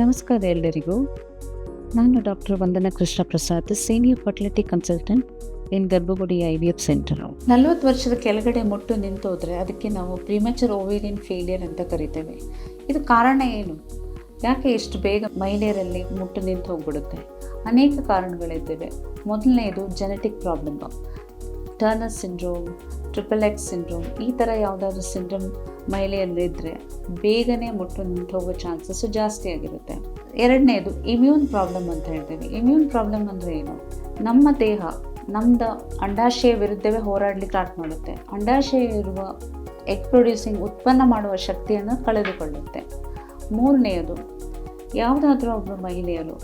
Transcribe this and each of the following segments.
ನಮಸ್ಕಾರ ಎಲ್ಲರಿಗೂ. ನಾನು doctor Vandana Krishna Prasad senior fertility consultant in Garbhagudi I V F centre. ನಲವತ್ತು ವರ್ಷದ ಕೆಳಗಡೆ ಮುಟ್ಟು ನಿಂತೋದ್ರೆ ಅದಕ್ಕೆ ನಾವು ಪ್ರಿಮೆಚರ್ ಓವೇರಿಯನ್ ಫೇಲಿಯರ್ ಅಂತ ಕರಿತೇವೆ. ಇದು ಕಾರಣ ಏನು? ಯಾಕೆ ಇಷ್ಟು ಬೇಗ ಮಹಿಳೆಯರಲ್ಲಿ ಮುಟ್ಟು ನಿಂತು ಹೋಗ್ಬಿಡುತ್ತೆ? ಅನೇಕ ಕಾರಣಗಳಿದ್ದಾವೆ. ಮೊದಲನೆಯದು genetic problem Turner syndrome triple X syndrome ಈ ಥರ ಯಾವುದಾದ್ರೂ ಸಿಂಡ್ರೋಮ್ ಮಹಿಳೆಯಲ್ಲಿದ್ದರೆ ಬೇಗನೆ ಮುಟ್ಟು ನಿಂತು ಹೋಗೋ ಚಾನ್ಸಸ್ಸು ಜಾಸ್ತಿ ಆಗಿರುತ್ತೆ. ಎರಡನೇದು ಇಮ್ಯೂನ್ ಪ್ರಾಬ್ಲಮ್ ಅಂತ ಹೇಳ್ತೇವೆ. ಇಮ್ಯೂನ್ ಪ್ರಾಬ್ಲಮ್ ಅಂದರೆ ಏನು? ನಮ್ಮ ದೇಹ ನಮ್ಮದು ಅಂಡಾಶಯ ವಿರುದ್ಧವೇ ಹೋರಾಡಲಿಕ್ಕೆ ಸ್ಟಾರ್ಟ್ ಮಾಡುತ್ತೆ. ಅಂಡಾಶಯ ಇರುವ ಎಗ್ ಪ್ರೊಡ್ಯೂಸಿಂಗ್ ಉತ್ಪನ್ನ ಮಾಡುವ ಶಕ್ತಿಯನ್ನು ಕಳೆದುಕೊಳ್ಳುತ್ತೆ. ಮೂರನೆಯದು ಯಾವುದಾದ್ರೂ ಒಬ್ಬರು ಮಹಿಳೆಯರು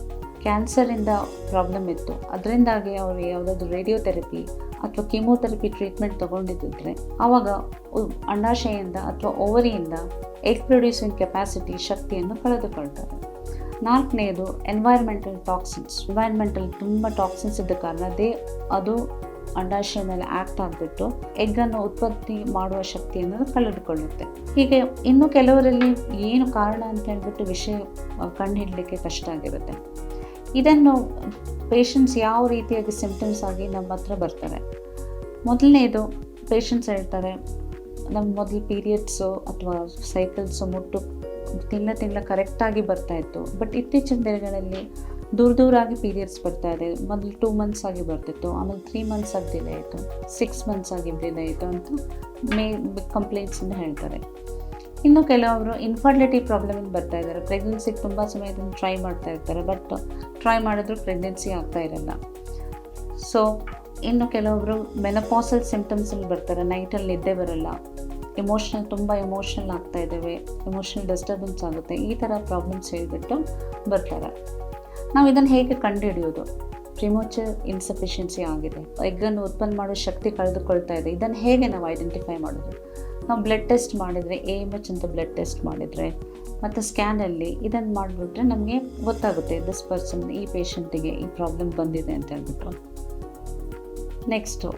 ಕ್ಯಾನ್ಸರಿಂದ ಪ್ರಾಬ್ಲಮ್ ಇತ್ತು. ಅದರಿಂದಾಗಿ ಅವರು ಯಾವುದಾದ್ರೂ ರೇಡಿಯೋಥೆರಪಿ ಅಥವಾ ಕೀಮೋಥೆರಪಿ ಟ್ರೀಟ್ಮೆಂಟ್ ತಗೊಂಡಿದ್ದರೆ ಆವಾಗ ಅಂಡಾಶಯಿಂದ ಅಥವಾ ಓವರಿಯಿಂದ ಎಗ್ ಪ್ರೊಡ್ಯೂಸಿಂಗ್ ಕೆಪಾಸಿಟಿ ಶಕ್ತಿಯನ್ನು ಕಳೆದುಕೊಳ್ತಾರೆ. ನಾಲ್ಕನೆಯದು ಎನ್ವೈರ್ಮೆಂಟಲ್ ಟಾಕ್ಸಿನ್ಸ್ ಎನ್ವೈರ್ಮೆಂಟಲ್ ತುಂಬ ಟಾಕ್ಸಿನ್ಸ್ ಇದ್ದ ಕಾರಣ ಅದೇ ಅದು ಅಂಡಾಶಯ ಮೇಲೆ ಆ್ಯಕ್ಟ್ ಆಗಿಬಿಟ್ಟು ಎಗ್ಗನ್ನು ಉತ್ಪತ್ತಿ ಮಾಡುವ ಶಕ್ತಿಯನ್ನು ಕಳೆದುಕೊಳ್ಳುತ್ತೆ. ಹೀಗೆ ಇನ್ನು ಕೆಲವರಲ್ಲಿ ಏನು ಕಾರಣ ಅಂತ ಹೇಳಿಬಿಟ್ಟು ವಿಷಯ ಕಂಡುಹಿಡಲಿಕ್ಕೆ ಕಷ್ಟ ಆಗಿರುತ್ತೆ. ಇದನ್ನು ಪೇಷಂಟ್ಸ್ ಯಾವ ರೀತಿಯಾಗಿ ಸಿಂಪ್ಟಮ್ಸ್ ಆಗಿ ನಮ್ಮ ಹತ್ರ ಬರ್ತಾರೆ? ಮೊದಲನೇದು ಪೇಷಂಟ್ಸ್ ಹೇಳ್ತಾರೆ ನಮ್ಮ ಮೊದಲು ಪೀರಿಯಡ್ಸು ಅಥವಾ ಸೈಕಲ್ಸು ಮುಟ್ಟು ತಿಂಗಳ ತಿಂಗಳ ಕರೆಕ್ಟಾಗಿ ಬರ್ತಾ ಇತ್ತು. ಬಟ್ ಇತ್ತೀಚಿನ ದಿನಗಳಲ್ಲಿ ದೂರ ದೂರಾಗಿ ಪೀರಿಯಡ್ಸ್ ಬರ್ತಾ ಇದೆ. ಮೊದಲು ಟೂ ಮಂತ್ಸ್ ಆಗಿ ಬರ್ತಿತ್ತು, ಆಮೇಲೆ ತ್ರೀ ಮಂತ್ಸ್ ಆಗಿ ಡಿಲೇ ಆಯಿತು ಸಿಕ್ಸ್ ಮಂತ್ಸ್ ಆಗಿ ಡಿಲೇ ಆಯಿತು ಅಂತ ಮೇ ಕಂಪ್ಲೇಂಟ್ಸನ್ನು ಹೇಳ್ತಾರೆ. ಇನ್ನು ಕೆಲವರು ಇನ್ಫರ್ಟಿಲಿಟಿ ಪ್ರಾಬ್ಲಮಿಂದ ಬರ್ತಾ ಇದ್ದಾರೆ. ಪ್ರೆಗ್ನೆನ್ಸಿಗೆ ತುಂಬ ಸಮಯದಿಂದ ಟ್ರೈ ಮಾಡ್ತಾ ಇರ್ತಾರೆ ಬಟ್ ಟ್ರೈ ಮಾಡಿದ್ರು ಪ್ರೆಗ್ನೆನ್ಸಿ ಆಗ್ತಾ ಇರಲ್ಲ. ಸೊ ಇನ್ನು ಕೆಲವೊಬ್ಬರು ಮೆನಪಾಸಲ್ ಸಿಂಪ್ಟಮ್ಸಲ್ಲಿ ಬರ್ತಾರೆ. ನೈಟಲ್ಲಿ ನಿದ್ದೆ ಬರಲ್ಲ. ಎಮೋಷ್ನಲ್ ತುಂಬ ಎಮೋಷ್ನಲ್ ಆಗ್ತಾ ಇದ್ದಾವೆ ಎಮೋಷ್ನಲ್ ಡಿಸ್ಟರ್ಬೆನ್ಸ್ ಆಗುತ್ತೆ. ಈ ಥರ ಪ್ರಾಬ್ಲಮ್ಸ್ ಹೇಳಿಬಿಟ್ಟು ಬರ್ತಾರೆ. ನಾವು ಇದನ್ನು ಹೇಗೆ ಕಂಡುಹಿಡಿಯೋದು? ಪ್ರಿಮೋಚರ್ ಇನ್ಸಫಿಷಿಯನ್ಸಿ ಆಗಿದೆ. ಎಗ್ಗನ್ನು ಉತ್ಪನ್ನ ಮಾಡೋ ಶಕ್ತಿ ಕಳೆದುಕೊಳ್ತಾ ಇದೆ. ಇದನ್ನು ಹೇಗೆ ನಾವು ಐಡೆಂಟಿಫೈ ಮಾಡೋದು? ನಾವು ಬ್ಲಡ್ ಟೆಸ್ಟ್ ಮಾಡಿದರೆ ಎ ಎಂ ಎಚ್ ಅಂತ ಬ್ಲಡ್ ಟೆಸ್ಟ್ ಮಾಡಿದರೆ, ಮತ್ತು ಸ್ಕ್ಯಾನಲ್ಲಿ ಇದನ್ನು ಮಾಡಿಬಿಟ್ರೆ ನಮಗೆ ಗೊತ್ತಾಗುತ್ತೆ ದಿಸ್ ಪರ್ಸನ್ ಈ ಪೇಷಂಟಿಗೆ ಈ ಪ್ರಾಬ್ಲಮ್ ಬಂದಿದೆ ಅಂತ ಹೇಳ್ಬಿಟ್ಟು. ನೆಕ್ಸ್ಟು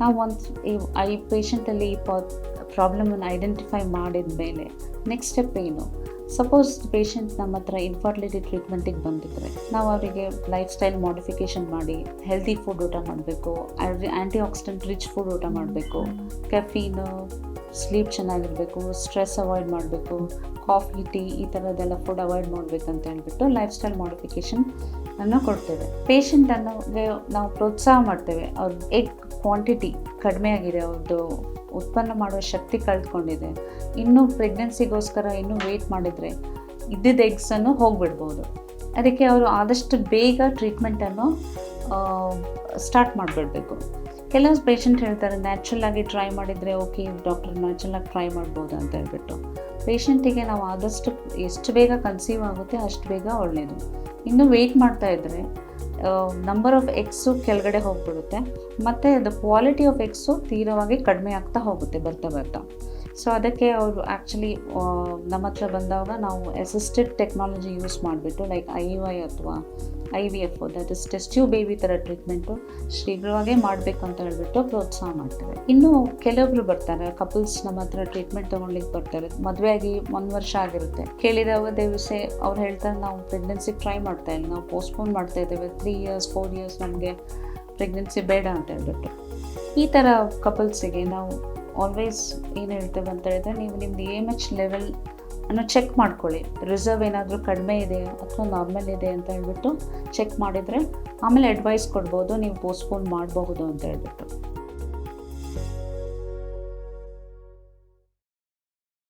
ನಾವು ಒಂದು ಈ ಈ ಪೇಷಂಟಲ್ಲಿ ಈ ಪ್ರಾಬ್ಲಮನ್ನು ಐಡೆಂಟಿಫೈ ಮಾಡಿದ ಮೇಲೆ ನೆಕ್ಸ್ಟ್ ಸ್ಟೆಪ್ ಏನು? ಸಪೋಸ್ ಪೇಷಂಟ್ ನಮ್ಮ ಹತ್ರ ಇನ್ಫರ್ಟಿಲಿಟಿ ಟ್ರೀಟ್ಮೆಂಟಿಗೆ ಬಂದಿದ್ದರೆ ನಾವು ಅವರಿಗೆ ಲೈಫ್ ಸ್ಟೈಲ್ ಮಾಡಿಫಿಕೇಷನ್ ಮಾಡಿ ಹೆಲ್ದಿ ಫುಡ್ ಊಟ ಮಾಡಬೇಕು ಆ್ಯಂಟಿ ಆಕ್ಸಿಡೆಂಟ್ ರಿಚ್ ಫುಡ್ ಊಟ ಮಾಡಬೇಕು ಕೆಫೀನು ಸ್ಲೀಪ್ ಚೆನ್ನಾಗಿರಬೇಕು ಸ್ಟ್ರೆಸ್ ಅವಾಯ್ಡ್ ಮಾಡಬೇಕು ಕಾಫಿ ಟೀ ಈ ಥರದ್ದೆಲ್ಲ ಫುಡ್ ಅವಾಯ್ಡ್ ಮಾಡಬೇಕಂತ ಹೇಳ್ಬಿಟ್ಟು ಲೈಫ್ ಸ್ಟೈಲ್ ಮಾಡಿಫಿಕೇಷನ್ ಅನ್ನು ಕೊಡ್ತೇವೆ. ಪೇಷಂಟನ್ನು ನಾವು ಪ್ರೋತ್ಸಾಹ ಮಾಡ್ತೇವೆ. ಅವ್ರ ಎಗ್ ಕ್ವಾಂಟಿಟಿ ಕಡಿಮೆ ಆಗಿದೆ ಅವ್ರದ್ದು ಉತ್ಪನ್ನ ಮಾಡುವ ಶಕ್ತಿ ಕಳೆದುಕೊಂಡಿದೆ ಇನ್ನೂ ಪ್ರೆಗ್ನೆನ್ಸಿಗೋಸ್ಕರ ಇನ್ನೂ ವೆಯ್ಟ್ ಮಾಡಿದರೆ ಇದ್ದಿದ್ದ ಎಗ್ಸನ್ನು ಹೋಗಿಬಿಡ್ಬೋದು. ಅದಕ್ಕೆ ಅವರು ಆದಷ್ಟು ಬೇಗ ಟ್ರೀಟ್ಮೆಂಟನ್ನು ಸ್ಟಾರ್ಟ್ ಮಾಡಿಬಿಡ್ಬೇಕು. ಕೆಲವು ಪೇಷಂಟ್ ಹೇಳ್ತಾರೆ ನ್ಯಾಚುರಲ್ ಆಗಿ ಟ್ರೈ ಮಾಡಿದರೆ ಓಕೆ ಡಾಕ್ಟರ್ ನ್ಯಾಚುರಲ್ ಆಗಿ ಟ್ರೈ ಮಾಡ್ಬೋದು ಅಂತ ಹೇಳ್ಬಿಟ್ಟು. ಪೇಷಂಟಿಗೆ ನಾವು ಆದಷ್ಟು ಎಷ್ಟು ಬೇಗ ಕನ್ಸೀವ್ ಆಗುತ್ತೆ ಅಷ್ಟು ಬೇಗ ಒಳ್ಳೆಯದು ಇನ್ನು ವೆಯ್ಟ್ ಮಾಡ್ತಾ ಇದ್ದರೆ ನಂಬರ್ ಆಫ್ ಎಗ್ಸು ಕೆಳಗಡೆ ಹೋಗ್ಬಿಡುತ್ತೆ. ಮತ್ತು ಅದು ಕ್ವಾಲಿಟಿ ಆಫ್ ಎಗ್ಸು ತೀರವಾಗಿ ಕಡಿಮೆ ಆಗ್ತಾ ಹೋಗುತ್ತೆ, ಬರ್ತಾ ಬರ್ತಾ. ಸೊ ಅದಕ್ಕೆ ಅವರು ಆ್ಯಕ್ಚುಲಿ ನಮ್ಮ ಹತ್ರ ಬಂದಾಗ ನಾವು ಅಸಿಸ್ಟೆಡ್ ಟೆಕ್ನಾಲಜಿ ಯೂಸ್ ಮಾಡಿಬಿಟ್ಟು ಲೈಕ್ ಐ ವೈ ಅಥವಾ I V F that is test tube baby ಥರ ಟ್ರೀಟ್ಮೆಂಟು ಶೀಘ್ರವಾಗೇ ಮಾಡಬೇಕು ಅಂತ ಹೇಳಿಬಿಟ್ಟು ಪ್ರೋತ್ಸಾಹ ಮಾಡ್ತಾರೆ ಇನ್ನು ಕೆಲವೊಬ್ರು ಬರ್ತಾರೆ ಕಪಲ್ಸ್ ನಮ್ಮ ಹತ್ರ ಟ್ರೀಟ್ಮೆಂಟ್ ತೊಗೊಳ್ಲಿಕ್ಕೆ ಬರ್ತಾರೆ. ಮದುವೆಯಾಗಿ ಒಂದು ವರ್ಷ ಆಗಿರುತ್ತೆ. ಕೇಳಿದಾಗ ದಿವಸ ಅವ್ರು ಹೇಳ್ತಾರೆ, ನಾವು ಪ್ರೆಗ್ನೆನ್ಸಿ ಟ್ರೈ ಮಾಡ್ತಾ ಇಲ್ಲ, ನಾವು ಪೋಸ್ಟ್ಪೋನ್ ಮಾಡ್ತಾ ಇದ್ದೇವೆ ತ್ರೀ ಇಯರ್ಸ್ ಫೋರ್ ಇಯರ್ಸ್ ನಮಗೆ ಪ್ರೆಗ್ನೆನ್ಸಿ ಬೇಡ ಅಂತ ಹೇಳ್ಬಿಟ್ಟು. ಈ ಥರ ಕಪಲ್ಸಿಗೆ ನಾವು ಆಲ್ವೇಸ್ ಏನು ಹೇಳ್ತೇವೆ ಅಂತ ಹೇಳಿದ್ರೆ ನೀವು ನಿಮ್ದು ಎ ಎಂ ಎಚ್ ಲೆವೆಲ್ ಅನ್ನು ಚೆಕ್ ಮಾಡ್ಕೊಳ್ಳಿ. ರಿಸರ್ವ್ ಏನಾದರೂ ಕಡಿಮೆ ಇದೆ ಅಥವಾ ನಾರ್ಮಲ್ ಇದೆ ಅಂತ ಹೇಳ್ಬಿಟ್ಟು ಚೆಕ್ ಮಾಡಿದರೆ ಆಮೇಲೆ ಅಡ್ವೈಸ್ ಕೊಡ್ಬೋದು, ನೀವು ಪೋಸ್ಟ್ಪೋನ್ ಮಾಡಬಹುದು ಅಂತ ಹೇಳ್ಬಿಟ್ಟು.